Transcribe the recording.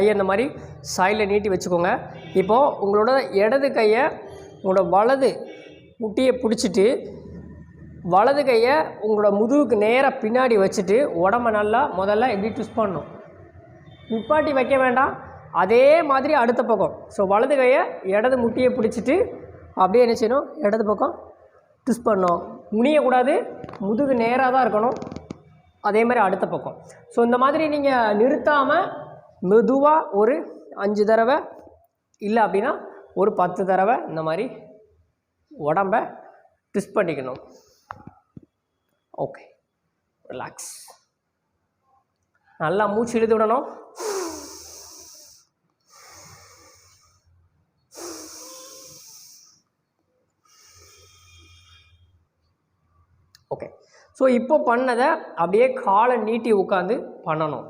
கையை இந்த மாதிரி சாயில் நீட்டி வச்சுக்கோங்க. இப்போது உங்களோட இடது கையை உங்களோட வலது முட்டியை பிடிச்சிட்டு வலது கையை உங்களோட முதுகுக்கு நேராக பின்னாடி வச்சுட்டு உடம்ப நல்லா முதல்ல எப்படி ட்விஸ்ட் பண்ணணும். நிப்பாட்டி வைக்க வேண்டாம். அதே மாதிரி அடுத்த பக்கம். ஸோ வலது கையை இடது முட்டியை பிடிச்சிட்டு அப்படியே என்ன செய்யணும்? இடது பக்கம் ட்விஸ்ட் பண்ணணும். முனியக்கூடாது. முதுகு நேராக தான் இருக்கணும். அதே மாதிரி அடுத்த பக்கம். ஸோ இந்த மாதிரி நீங்கள் நிறுத்தாமல் மெதுவாக ஒரு அஞ்சு தடவை இல்லை அப்படின்னா ஒரு பத்து தடவை இந்த மாதிரி உடம்ப ட்விஸ்ட் பண்ணிக்கணும். ஓகே ரிலாக்ஸ் நல்லா மூச்சு இழுத்து விடணும். ஓகே ஸோ இப்போ பண்ணதை அப்படியே காலை நீட்டி உட்காந்து பண்ணணும்.